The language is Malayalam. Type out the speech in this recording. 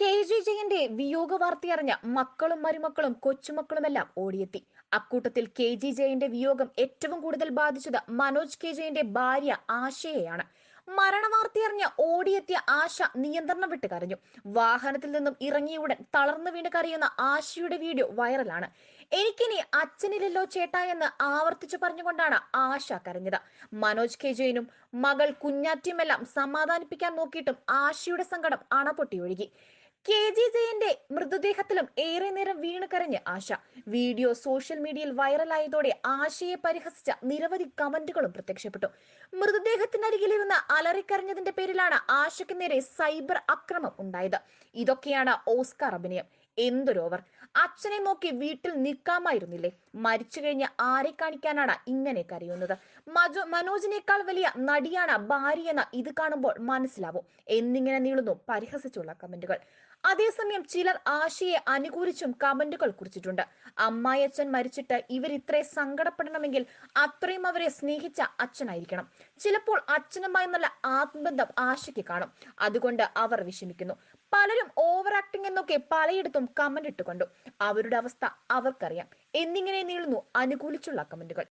കെ. ജി. ജയന്റെ വിയോഗ വാർത്തയറിഞ്ഞ മക്കളും മരുമക്കളും കൊച്ചുമക്കളുമെല്ലാം ഓടിയെത്തി. അക്കൂട്ടത്തിൽ കെ. ജി. ജയന്റെ വിയോഗം ഏറ്റവും കൂടുതൽ ബാധിച്ചത് മനോജ് കെ. ജയന്റെ ഭാര്യ ആശയെയാണ്. മരണവാർത്തയറിഞ്ഞ ഓടിയെത്തിയ ആശ നിയന്ത്രണം വിട്ട് കരഞ്ഞു. വാഹനത്തിൽ നിന്നും ഇറങ്ങിയ ഉടൻ തളർന്നു വീണ് കരയുന്ന ആശയുടെ വീഡിയോ വൈറലാണ്. എനിക്കിനി അച്ഛനില്ലല്ലോ ചേട്ടാ എന്ന് ആവർത്തിച്ചു പറഞ്ഞുകൊണ്ടാണ് ആശ കരഞ്ഞത്. മനോജ് കെ. ജയനും മകൾ കുഞ്ഞാറ്റിയുമെല്ലാം സമാധാനിപ്പിക്കാൻ നോക്കിയിട്ടും ആശയുടെ സങ്കടം അണപൊട്ടി ഒഴുകി കെ ജി ജയന്റെ മൃതദേഹത്തിലും ഏറെ നേരം വീണ് കരഞ്ഞ് ആശ. വീഡിയോ സോഷ്യൽ മീഡിയയിൽ വൈറലായതോടെ ആശയെ പരിഹസിച്ച നിരവധി കമന്റുകളും പ്രത്യക്ഷപ്പെട്ടു. മൃതദേഹത്തിനരികിലിരുന്ന് അലറിക്കരഞ്ഞതിന്റെ പേരിലാണ് ആശയ്ക്ക് നേരെ സൈബർ അക്രമം ഉണ്ടായത്. ഇതൊക്കെയാണ് ഓസ്കാർ അഭിനയം. എന്തൊരു ഓവർ അച്ഛനെ നോക്കി വീട്ടിൽ നിൽക്കാമായിരുന്നില്ലേ? മരിച്ചു കഴിഞ്ഞ ആരെ കാണിക്കാനാണ് ഇങ്ങനെ കരയുന്നത് മജോ മനോജിനേക്കാൾ വലിയ നടിയാണ് ഭാര്യയെന്ന് ഇത് കാണുമ്പോൾ മനസ്സിലാവും. എന്നിങ്ങനെ നീളുന്നു പരിഹസിച്ചുള്ള കമന്റുകൾ. അതേസമയം ചിലർ ആശയെ അനുകൂലിച്ചും കമന്റുകൾ കുറിച്ചിട്ടുണ്ട്. അമ്മായി അച്ഛൻ മരിച്ചിട്ട് ഇവർ ഇത്രേ സങ്കടപ്പെടണമെങ്കിൽ അത്രയും അവരെ സ്നേഹിച്ച അച്ഛനായിരിക്കണം. ചിലപ്പോൾ അച്ഛനുമായി നല്ല ആത്മബന്ധം ആശയ്ക്ക് കാണും. അതുകൊണ്ട് അവർ വിഷമിക്കുന്നു. പലരും ഓവർ ആക്ടിംഗ് എന്നൊക്കെ പലയിടത്തും കമന്റ് ഇട്ടുകൊണ്ടു. അവരുടെ അവസ്ഥ അവർക്കറിയാം. എന്നിങ്ങനെ നീളുന്നു അനുകൂലിച്ചുള്ള കമന്റുകൾ